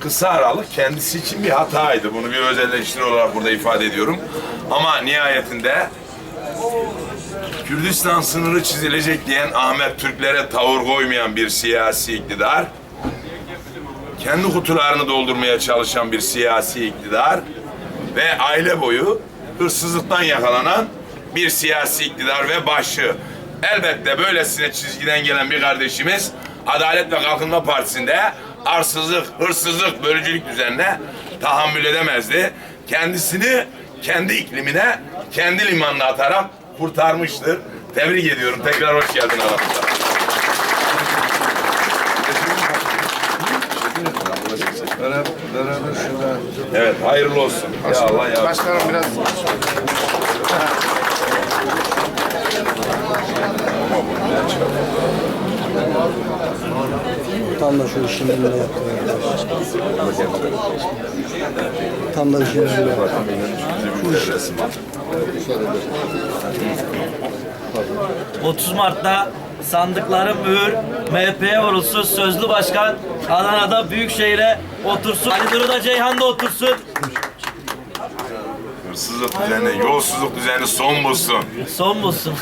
kısa aralık kendisi için bir hataydı. Bunu bir öz eleştiri olarak burada ifade ediyorum. Ama nihayetinde Kürdistan sınırı çizilecek diyen Ahmet Türklere tavır koymayan bir siyasi iktidar, kendi kutularını doldurmaya çalışan bir siyasi iktidar ve aile boyu hırsızlıktan yakalanan bir siyasi iktidar ve başı. Elbette böylesine çizgiden gelen bir kardeşimiz Adalet ve Kalkınma Partisi'nde arsızlık, hırsızlık, bölücülük düzenine tahammül edemezdi. Kendisini kendi iklimine, kendi limanına atarak kurtarmıştır. Tebrik ediyorum. Tekrar hoş geldin aramıza. Evet, hayırlı olsun. Ya Allah ya. Başkanım biraz Tam da şu bile yaptı. Tam da işini bile yaptı. 30 Mart'ta sandıkların mühür MHP'ye vurulsun. Sözlü başkan Adana'da Büyükşehir'e otursun. Ali Duru da Ceyhan'da otursun. Hırsızlık düzeni, yolsuzluk düzeni son bulsun. Son bulsun.